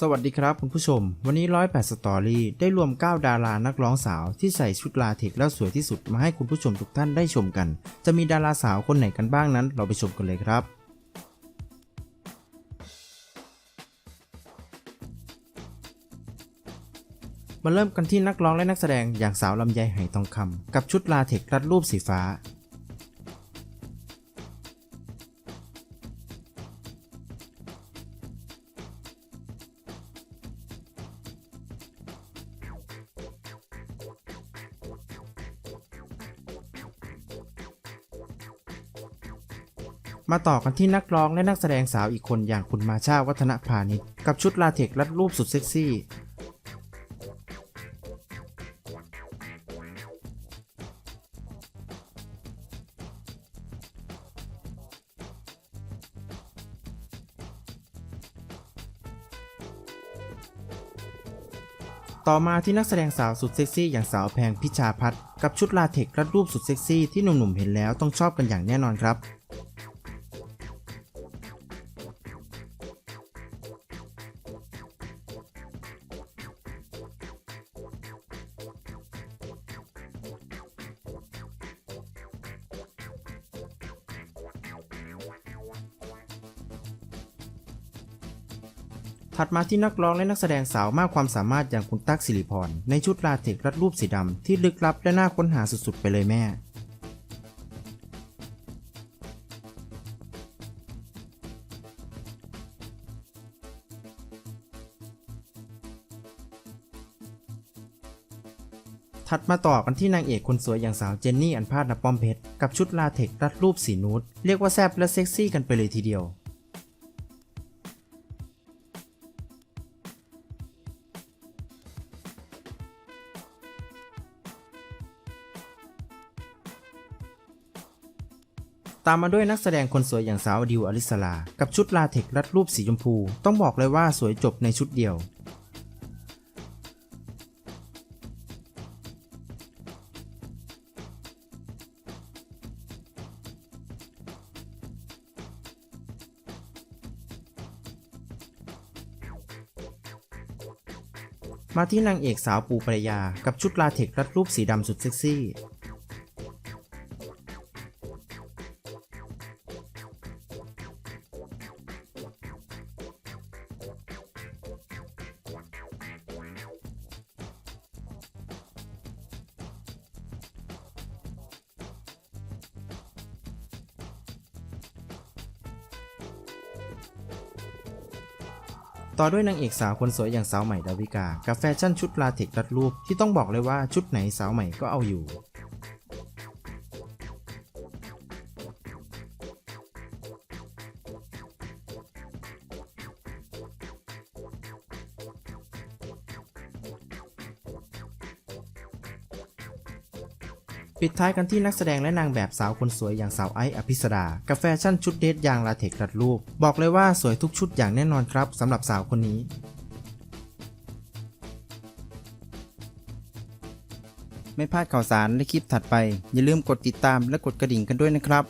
สวัสดีครับคุณผู้ชม วันนี้ 108 สตอรี่ได้รวม 9 ดารานักร้องสาวที่ใส่ชุดลาเทคแล้วสวยที่สุดมาให้คุณผู้ชมทุกท่านได้ชมกัน จะมีดาราสาวคนไหนกันบ้างนั้น เราไปชมกันเลยครับ มาเริ่มกันที่นักร้องและนักแสดงอย่างสาวลำไยไหทองคำกับชุดลาเทครัดรูปสีฟ้า มาต่อกันที่นักร้องและนักแสดงสาวอีกคนอย่างคุณมาชาวัฒนพาณิชกับชุดลาเทครัดรูปสุดเซ็กซี่ ต่อมาที่นักแสดงสาวสุดเซ็กซี่อย่างสาวแพงพิชาพัฒน์กับชุดลาเทครัดรูปสุดเซ็กซี่ที่หนุ่มๆเห็นแล้วต้องชอบกันอย่างแน่นอนครับ ถัดมาที่นักร้องและนักแสดงสาวมากความสามารถอย่างคุณตั๊กสิริพร ในชุดลาเทครัดรูปสีดำที่ลึกลับและน่าค้นหาสุดๆ ไปเลยแม่ ถัดมาต่อกันที่นางเอกคนสวยอย่างสาวเจนนี่อันพาดนป้อมเพชร กับชุดลาเทครัดรูปสีนูดเรียกว่าแซ่บและเซ็กซี่กันไปเลยทีเดียว ตามมาด้วยนักแสดงคนสวยอย่างสาวดิวอลิสลา กับชุดลาเทครัดรูปสีชมพู ต้องบอกเลยว่าสวยจบในชุดเดียว มาที่นางเอกสาวปูปรยา กับชุดลาเทครัดรูปสีดำสุดเซ็กซี่ ต่อด้วยนางเอกสาวคนสวยอย่างสาวใหม่ดาวิกา กับแฟชั่นชุดลาเทครัดรูปที่ต้องบอกเลยว่าชุดไหนสาวใหม่ก็เอาอยู่ ปิดท้ายกันที่นักแสดงและนางแบบสาวคนสวยอย่างสาวไอซ์อภิสดากับแฟชั่นชุดเดทยางลาเทครัดรูป บอกเลยว่าสวยทุกชุดอย่างแน่นอนครับสำหรับสาวคนนี้ไม่พลาดข่าวสารและคลิปถัดไป อย่าลืมกดติดตามและกดกระดิ่งกันด้วยนะครับ